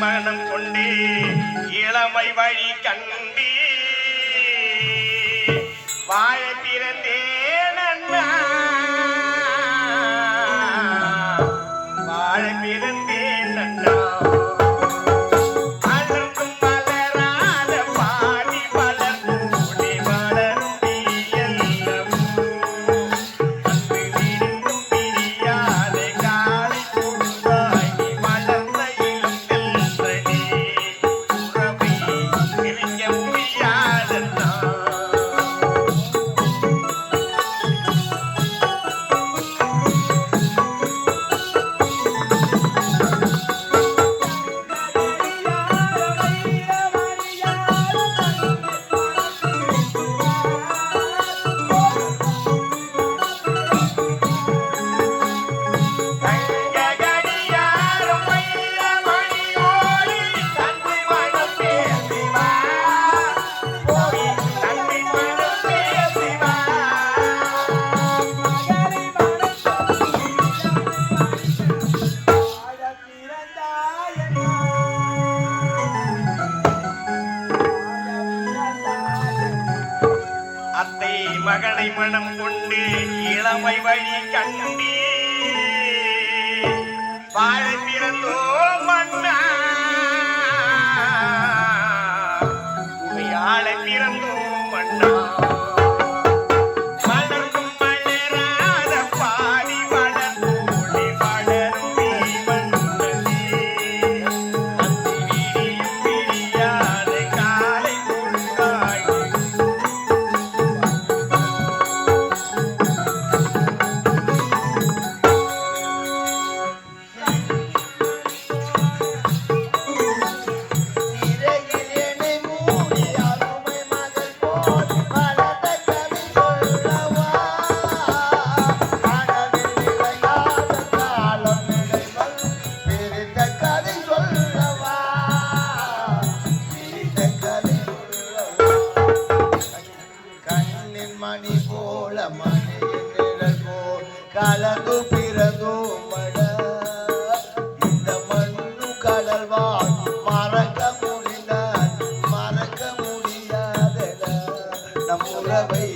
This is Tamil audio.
மனம் கொண்டு இளமை வழி கண்டி. வாழ மகனை மனம் கொண்டு இளமை வழி கண்டே கலந்து பிறந்தும் மட. இந்த மண்ணு கடல் வாழ் மறக்க முடிந்தார் மறக்க முடியாத நம் உறவை